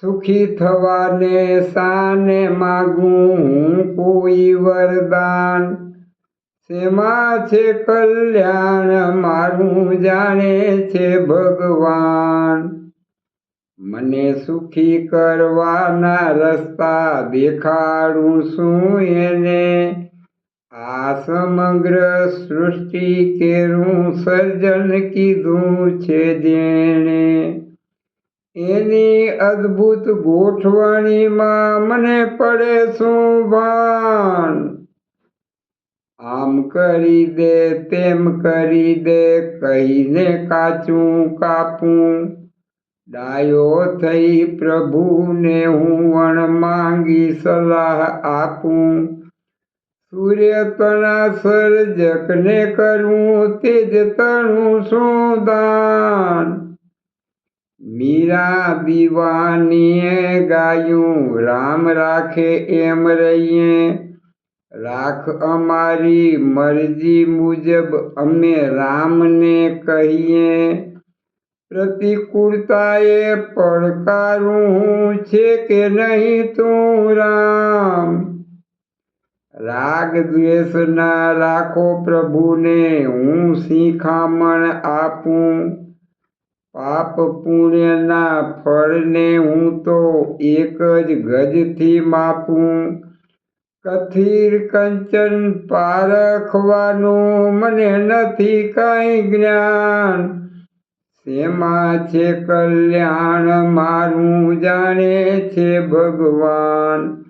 સુખી થવાને સાને માગું કોઈ વરદાન. શેમાં છે કલ્યાણ? મારું જાણે છે ભગવાન. મને સુખી કરવાના રસ્તા દેખાડું છું એને. આ સમગ્ર સૃષ્ટિ કેરું સર્જન કીધું છે જેણે. એની અદ્ભુત ગોઠવણીમાં મને પડે શું ભાન? આમ કરી દે, તેમ કરી દે, કહીને કાચું કાપું. ડાયો થઈ પ્રભુને હું વણ માંગી સલાહ આપું. સૂર્ય તણા સર્જકને કરું તેજ તણું શું દાન? મીરા દીવાનીએ ગાયું રામ રાખે એમ રહીએ રાખ અમારી મરજી મુજબ અમે રામને કહીએ પ્રતિકૂળતાએ પડકારું છે કે નહીં તું રામ રાગ દ્વેષ ના રાખો પ્રભુને હું શિખામણ આપું પાપ પુણ્યના ફળને હું તો એક જ ગજથી માપું. કથિર કંચન પારખવાનું મને નથી કાંઈ જ્ઞાન. શેમાં છે કલ્યાણ મારું જાણે છે ભગવાન.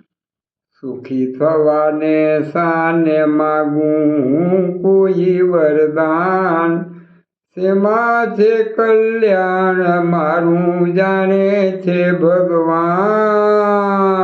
સુખી થવાને સાને માગું હું કોઈ વરદાન. તેમાં છે કલ્યાણ મારું જાણે છે ભગવાન.